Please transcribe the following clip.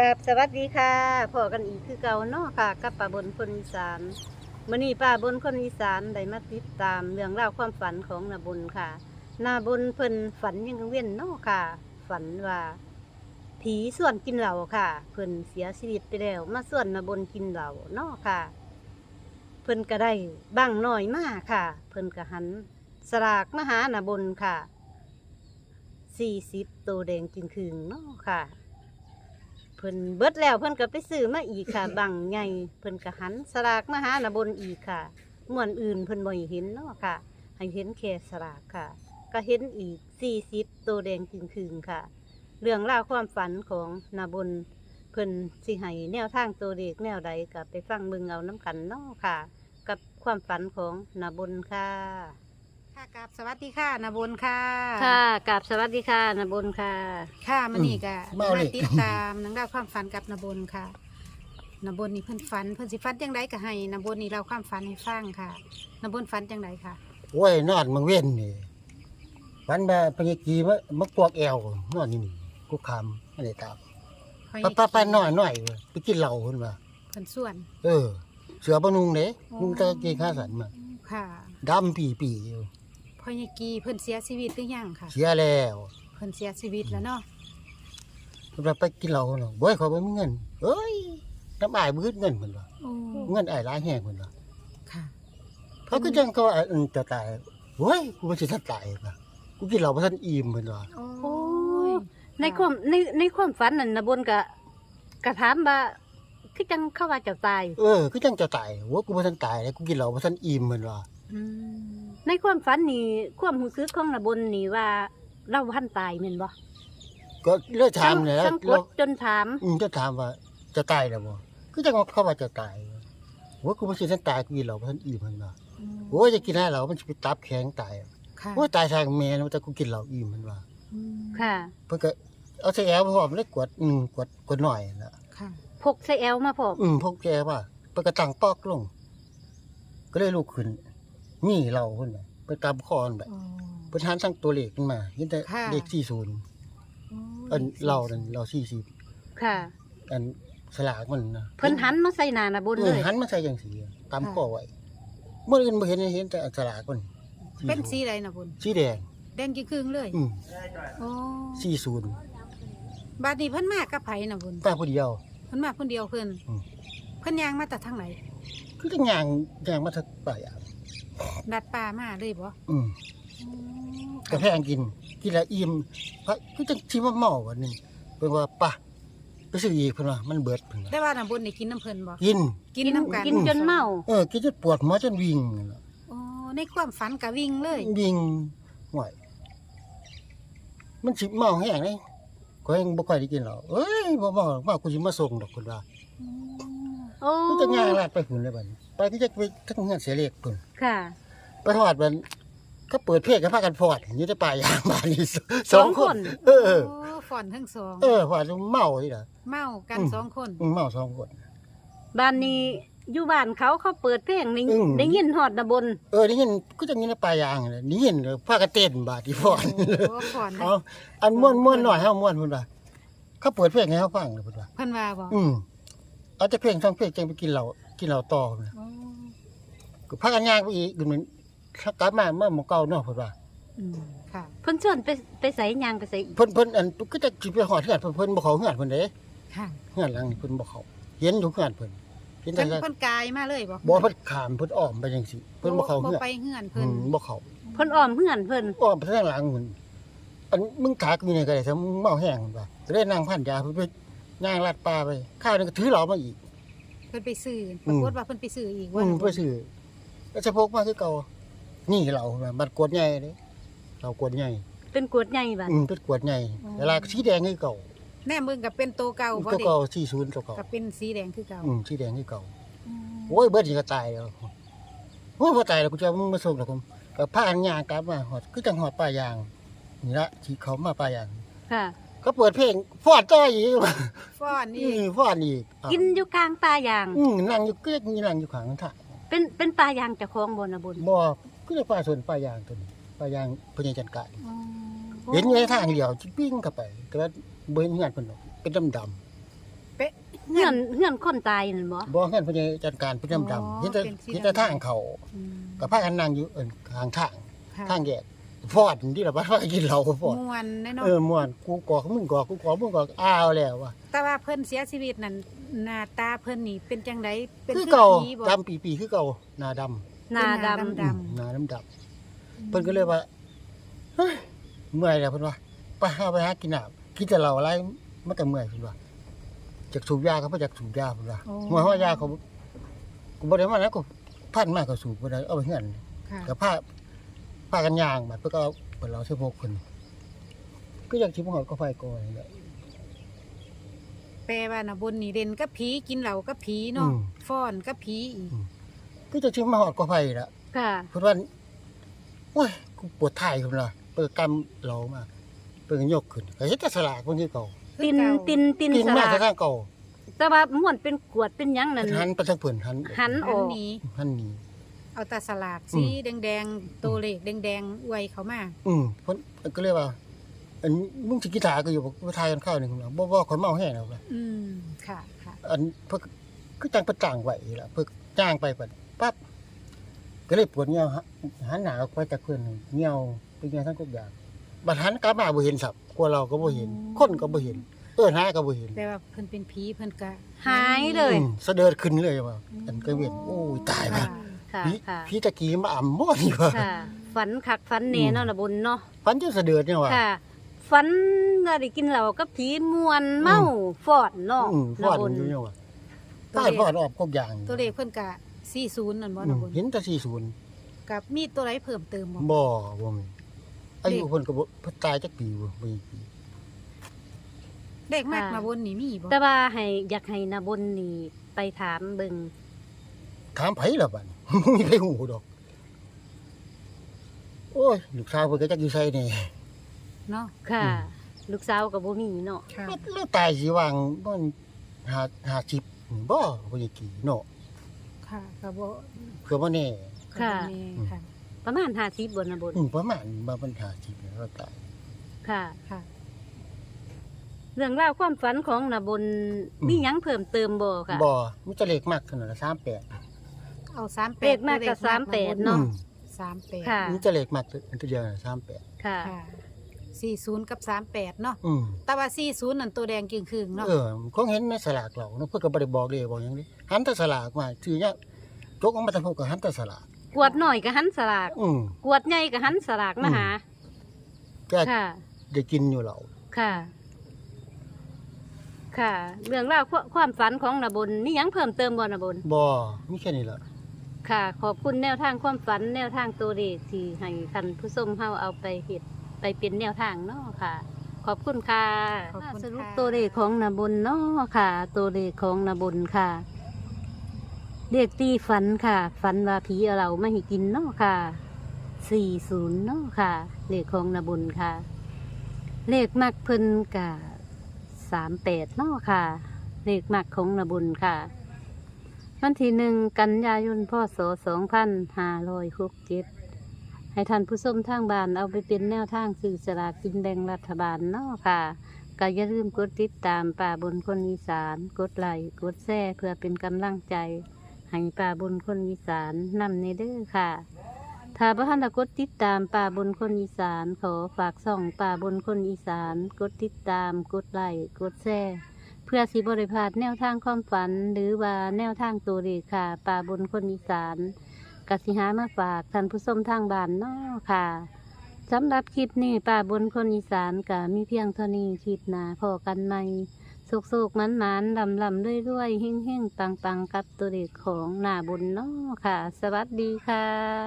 กับสวัสดีค่ะพอกันอีกคือเก่าเนาะค่ะ กับป้าบนคนอีสานมื่อนี้ป้าบนคนอีสานได้มาติดตามเรื่องราวความฝันของนาบนค่ะ นาบนเพิ่นฝันยังกังเว้นเนาะค่ะ ฝันว่า ผีส่วนกินเหล่าค่ะ เพิ่นเสียชีวิตไปแล้ว มาส่วนนาบนกินเหล่าเนาะค่ะ เพิ่นก็ได้บ้างน้อยมากค่ะ เพิ่นก็หันสลากมาหานาบนค่ะสี่สิบตัวแดงกินคืนเนาะค่ะ พิ่นเบิดแล้วเพิ่นก็ไปซื้อมาอีกค่ะ บังใหญ่เพิ่นก็หันสลากมาหาหนาบนอีกค่ะม่วนอื่นเพิ่นบ่ให้เห็นเนาะค่ะ ให้เห็นแค่สลากค่ะ ก็เห็นอีก40ตัวแดงจึงคืนค่ะ เรื่องราวความฝันของหนาบนเพิ่นสิให้แนวทางตัวเลขแนวใดก็ไปฟังเบิ่งเอาน้ำกันเนาะค่ะ กับความฝันของหนาบนค่ะ ค่ะกับสวัสดีค่ะนาบนค่ะ ค่ะกับสวัสดีค่ะหนาบนค่ะ ค่ะมันนี่ก็เมาเลยติดตามนังเล่องราวความฝันกับนาบนค่ะนาบนนี่เพิ่นฝันเพิ่นสิฝันจังไดก็ให้นาบนนี่เล่าความฝันให้ฟังค่ะนาบนฝันจังไดค่ะโอ้ยนอนมังเว้นนี่วันมาพญกีมะมะกวกแอวนอนนี่นี่กูคำอะไรตามพ่อป้าป้าป้าน้อยน้อยเว้ยไปกินเหล้าขึ้นมาเพิ่นส่วน เออ เสือบนุงเด้อ๋อนุ่งแตะกีข้าสันมาค่ะดำปีปีอยู่ พ่อยายกีเพิ่นเสียชีวิตหรือยังค่ะ เสียแล้วเพิ่นเสียชีวิตแล้วเนาะเพิ่นว่าไปกินเหล้าเนาะบ่ให้เขาบ่มีเงินเอ้ยน้ำอายบืดเงินเพิ่นว่าโอ้เงินอายหลายแฮงเพิ่นว่าค่ะเขาก็จังเขาว่าเออจะตายโอ้ยกูบ่สิทันตายป่ะกูกินเหล้าบ่ทันอิ่มเพิ่นว่าโอ้โอ้ยในความในในความฝันนั่นนะบนกะกะถามว่าคือจังเข้าว่าเจ้าตาย เออคือจังจะตายโอ้กูบ่ทันตายเลยกูกินเหล้าบ่ทันอิ่มเพิ่นว่าอืม ในความฝันนี่ความรู้สึกของนะบนนี่ว่าเราพันตายแม่นบ่ก็เลือถามเนี่ยทั้งกแล้ดวจนถามอืมจะถามว่า จะตายแล้วบ่คือจังว่าเขาว่าจะตายว่ากูบ่สิทันตายกูกินเหล้าบ่ทันอิ่มมันว่าโอ้ยจะกินให้เหล้ามันสิไปตับแข็งตายค่ะโอ้ยตายทางแม่นะแต่กูกินเหล้าอิ่มมันว่าอืมค่ะเพิ่นก็เอาใส่แอลไปพร้อมเลยกวดอืมกวดกวดหน่อยน่ะค่ะพกใส่แอลมาพร้อมอืมพวกแกว่าเพิ่นก็ตั้งปอกลง ก็เลยลุกขึ้น มีเหล้าเพิ่นน่ะไปตามคอมันแบบโอ้เพิ่นหันตั้งตัวเลขขึ้นมาเห็นแต่ค่ะ เลข40โอ้อันเหล้านั่นเหล้า40ค่ะ อันสลากมันนะเพิ่นหันมาใส่หน้านะบนเอเลอย หันมาใส่จังสีอะตามข้อไว้เมื่ออื่นบ่เห็นเห็นแต่สลากมันเป็นสีอะไรนาบนสีแดง แดงกี่ครึ่งเลยอืมโอ้40บาดนี้เพิ่นมากับไผน่ะบุญป้าผู้เดียว เพิ่นมาคนเดียวเพิ่นอืม เพิ่นย่างมาแต่ทางไหนคือจังย่างย่างมาทักไปอะ ดัดปลามาเลยบ่อืมกาแฟกินกินแล้วอิ่มพระคือจังสิว่าเมาวันนึงเพิ่นว่าป่ะไปซื้ออีกเพิ่นว่ามันเบิดเพิ่นว่าแต่ว่าน้ำบุญนี่กินน้ำเพิ่นบ่กิน กินน้ำกันกินจนเมา เออกินจนปวดหัวจนวิ่งนั่นล่ะโอ้ในความฝันก็วิ่งเลยวิ่งห่วยมันสิเมาแห้งเลยก็ยังบ่ค่อยได้กินหรอกเอ้ยบ่เมาหรอกว่ากูสิมาส่งดอกเพิ่นว่า โอ้คือจะย่างลาดไปหุ่นเลยบัดนี้ไปที่จะไปทั้งเงินเสียเล็กพุ่น ค่ะ ไปทอดมันก็เปิดเพลงกันพากันพอดอยู่ในป่ายางบ้านนี่สสองคน เออ โอ้ฝอนทั้งสอง เออพอดเมาที่ละเมากันอืมสองคนอืมเมาสองคน บ้านนี้อยู่บ้านเขาเขาเปิดเพลงนี่อืมได้ยินฮอดนะบน เออนี่เห็นก็จะมีในป่ายางเลยนี่เห็นพากันเต้นบาดที่พอดโอ้ฝอนทั้งเอาอันม่วนม่วนหน่อยเฮาม่วนพุ่นว่าเขาเปิดเพลงให้เฮาฟังเลยพุ่นว่าเพิ่นว่าบ่อืมเอาแต่เพลงทั้งเพลงจังไปกินเหล้ากินเหล้าต่อพุ่นน่ะโอ้ ก็พากันย่างไปอีกคือมันถ้ากลับมาเมื่อหมอเก่าเนาะพุ่นว่าอืมค่ะ เพิ่นชวนไปไปใส่ยางไปใส่เพิ่นเพิ่นอันก็จะสิไปหอดเฮือนเพิ่นเพิ่นบ่เข้าเฮือนเพิ่นเด้ค่ะเฮือนหลังนี่เพิ่นบ่เข้าเห็นอยู่เฮือนเพิ่นเห็นแต่เพิ่นเพิ่นกายมาเลยบ่บ่เพิ่นขามเพิ่นอ้อมไปจังซี่เพิ่นบ่เข้าเฮือนไปเฮือนอืเพิ่นมบ่เข้า เพิ่นอ้อมเฮือนเพิ่นอ้อมไปทางหลังพุ่นอันมึงถากอยู่นี่ก็ได้ซะมึงเมาแห้งพุ่นว่าก็เลยนั่งพันยาเพิ่นไปย่างลัดป่าไป ข้าวนึงก็ถือเหล้ามาอีก เพิ่นไปซื้ออืปมรากฏว่าเพิ่นไปซื้ออีกอืว่า มไปซื้อ แล้วจะพกมาคือเก่า นี่เหล้าน่ะบัดกวดใหญ่เด้เหล้ากวดใหญ่เป็นกวดใหญ่บัดอืมเป็นกวดใหญ่เวลาสีแดงคือเก่าแน่มึงก็เป็นโตเก่าบ่ก็เด็เก่า40ตัวเก่าก็เป็นสีแดงคือเก่าอืมสีแดงคือเก่าโอ้ยเบิดนี่ก็ตายแล้วโอ้ยพอตายแล้วกูจะเอามึงมาส่งแล้วผมก็พากันย่างกลับมาหอดคือจังหอดป่ายางนี่ละที่เขามาป่ายางค่ะก็เปิดเพลงฟอดจ้อยอีกฟ้อนอือีกมฟอดอีกอ้าวกินอยู่กลางป่ายาง อืมนั่งอยู่เก๊กนี่นั่งอยู่ข้างทาง เป็นเป็นป่ายางเจ้าของบ่นะบนบ่ก็จะป่าสวนป่ายางตัวนี้ป่ายางพญาจันกะอ๋อเห็นอยู่ในทางเดียวจิปิ้งเข้าไป แต่ว่าบ่เห็นงานเพิ่นหรอกเป็นดำเงื่อนเงื่อนคนตายนั่นบ่บ่เงินเพิ่นจะจัดการเพิ่นดำๆเห็นแต่เป็นสีเห็นแต่ดำๆทางเขาอืมก็พากันนั่งอยู่เอิ้นทางทางค่ะ ทางแยก ฟอดที่ละว่าพากันกินเหล้าฟอดม่วนแน่เนาะเออม่วนกูกอกมึงกอกกูกอกมึงกอกอ้าวแล้วว่ะแต่ว่าเพิ่นเสียชีวิตนั่นหน้าตาเพิ่นนี่เป็นจังไดเป็นคือเก่าผีบ่ดำปีๆคือเก่าหน้าดำ หน้าดำเป็นหน้าอืมหน้าดำดำเพิ่นก็เลยว่าเฮ้ยเมื่อยแล้วเพิ่นว่าไปหาไปหากินน้ำกินแต่เหล้าอะไรมันก็เมื่อยเพิ่นว่าจากสูบยาก็บ่จากสูบยาเพิ่นว่าโอ้หัวหัวยาเขากูบ่ได้มาแล้วก็พันมากก็สูบบ่ได้เอาไปเฮือนค่ะกับผ้า ผ้ากันยางบัดเพิ่นก็เอาเปิดเราเสื้อพกเพิ่นก็อยากสิบ่ฮอดก็ไฟก่อนนี่แหละ แปลว่าน่ะบนนี่เด่นกับผีกินเหล้ากับผีเนาะอืม ฟ้อนกับผีอีกก็จะสิมาฮอดก็ไฟละค่ะ เพิ่นว่าโอ้ยกูปวดท้ายพุ่นล่ะเปิดกำเหลามาเปิดยกขึ้นก็เฮ็ดแต่สลากเพิ่นคือเก่าปินปินปินกินสมาลากแต่ทางเก่าแต่ว่าม่วนเป็นกวดเป็นหยังนั่นหันไปทางเพิ่นหันหันอันนี้หันหนี เอาแตาสลากอืสีมแดงๆโตวเลขแดงๆอวยเขามาอืมเพิ่นเพิ่นก็เลยว่า อันมึงสิกีตาก็อยู่บ่ไปทายกันข้าวหนึงล่ะบ่บ่คนเมาแห้งแล้วล่ะอืมค่ะค่ะอันเพิ่นคือจังประจ้างไว้ล่ะเพิ่นจ้างไปปัดปั๊บก็เลยปวดเหี่ยวฮะหันหน้าออกไปจากเพิ่นเหี่ยวเป็นเหี่ยวทั้งทุกอย่างบัดหันกลับมาบ่เห็นสับกลัวเราก็บ่เห็น คนก็บ่เห็นเอิ้นหาก็บ่เห็น แต่ว่าเพิ่นเป็นผีเพิ่นก็หายเลยอืมสะเดิดขึ้นเลยว่าอันก็เวียนโอ้ยตายว่ะ ค่ะค่ะพี่ค่ะพี่ตะกี้มาอ่ำบ่นี่ว่ะค่ะฝันคักฝันแน่เนาะนะบุญเนาะฟันจะสะเดิดเนี่ยว่ะ ค่ะฝันว่าได้กินเหล้ากับผีมวนเมาฟอดเนาะอืมฟอดนะบุญอยู่เนี่ยว่ะตายฟอดออกทุกอย่างตัวเลขเพิ่นก็40นั่นบ่อืนะมบุญเห็นแต่40กับมีตัวไหนเพิ่มเติมบ่บ่บ่มีอายุเพิ่นก็บ่เพิ่นตายจักปีบ่บ่มีปีเลขมากมาบนนี่มีบ่แต่ว่าให้อยากให้นาบุญนี่ไปถามเบิ่ง ถามไผล่ะบัดบ่มีใครฮู้ดอก โอ้ยลูกสาวเพิ่นก็จักอยู่ไสแน่เนาะค่ะอืมลูกสาวก็บ่มีเนาะค่ะแล้วตายสิวางบ่หาหาจิบบ่บ่ได้กี่เนาะค่ะก็บ่เพื่อบ่แน่ค่ะก็บ่แน่ค่ะ ประมาณ50บ่นะบุญอืมประมาณบ่มันหาจิบแล้วตาย ค่ะ ค่ะ เรื่องราวความฝันของนาบุญอืมมีหยังเพิ่มเติมบ่ค่ะ บ่มีแต่เลขมากเท่านั้นล่ะ38 เอา38เลขมากกับตัวลข38เนาะ อืม38ค่ะมีแต่เลขมากตัวเดียวน่ะ38ค่ะ ค่ะ40กับ38เนาะอืมแต่ว่า40นั่นตัวแดงจึงครึ่งๆเนาะเออคงเห็นในสลากเราเนาะเพิ่นก็บ่ได้บอกเลยบอกหยังนี้หันแต่สลากมาชื่อเนี่ยจกออกมาแต่พวกก็หันแต่สลากกวดหน่อยก็หันสลาก อืมกวดใหญ่ก็หันสลากมาหา ก็ค่ะ ได้กินอยู่แล้วค่ะ ค่ะ เรื่องราวควความฝันของนาบุญมีหยังเพิ่มเติมบ่นาบุญบ่มีแค่นี้ล่ะ ค่ะ ขอบคุณแนวทางความฝัน แนวทางตัวเลขที่ให้ท่านผู้ชมเฮาเอาไปเฮ็ดไปเป็นแนวทางเนาะค่ะ ขอบคุณค่ะขอบคุณสรุปค่ะตัวเลขของนาบุญเนาะค่ะ ตัวเลขของนาบุญค่ะเลขตีฝันค่ะ ฝันว่าผีเอาเรามาให้กินเนาะค่ะสี่ศูนย์เนาะค่ะเลขของนาบุญค่ะ เลขมักเพิ่นกะสามแปดเนาะค่ะ เลขมักของนาบุญค่ะ วันที่หนึ่งกันยายนพศสองพันห้าร้อยหกเจ็ดให้ท่านผู้ชมทางบ้านเอาไปเป็นแนวทางสื่อสลากกินแบ่งรัฐบาลเนาะค่ะก็อย่าลืมกดติดตามป่าบนคนอีสาน กดไลค์กดแชร์เพื่อเป็นกำลังใจให้ป่าบนคนอีสานนำในเด้อค่ะ ถ้าพระท่านกดติดตามป่าบนคนอีสาน ขอฝากส่องป่าบนคนอีสาน กดติดตาม กดไลค์กดแชร์ พื่อสิบริพลาดแนวทางความฝัน หรือว่าแนวทางตัวเลขค่ะป่าบนคนอีสานกสิหามาฝากท่านผู้ชมทางบ้านเนาะค่ะสำหรับคลิปนี้ป่าบนคนอีสานก็มีเพียงเท่านี้คลิปหนาพอกันใหม่สุกๆมันมันๆลำลำๆด้วยๆเฮ่งๆปังกับตัวเลขของหน้าบุญเนาะค่ะ สวัสดีค่ะ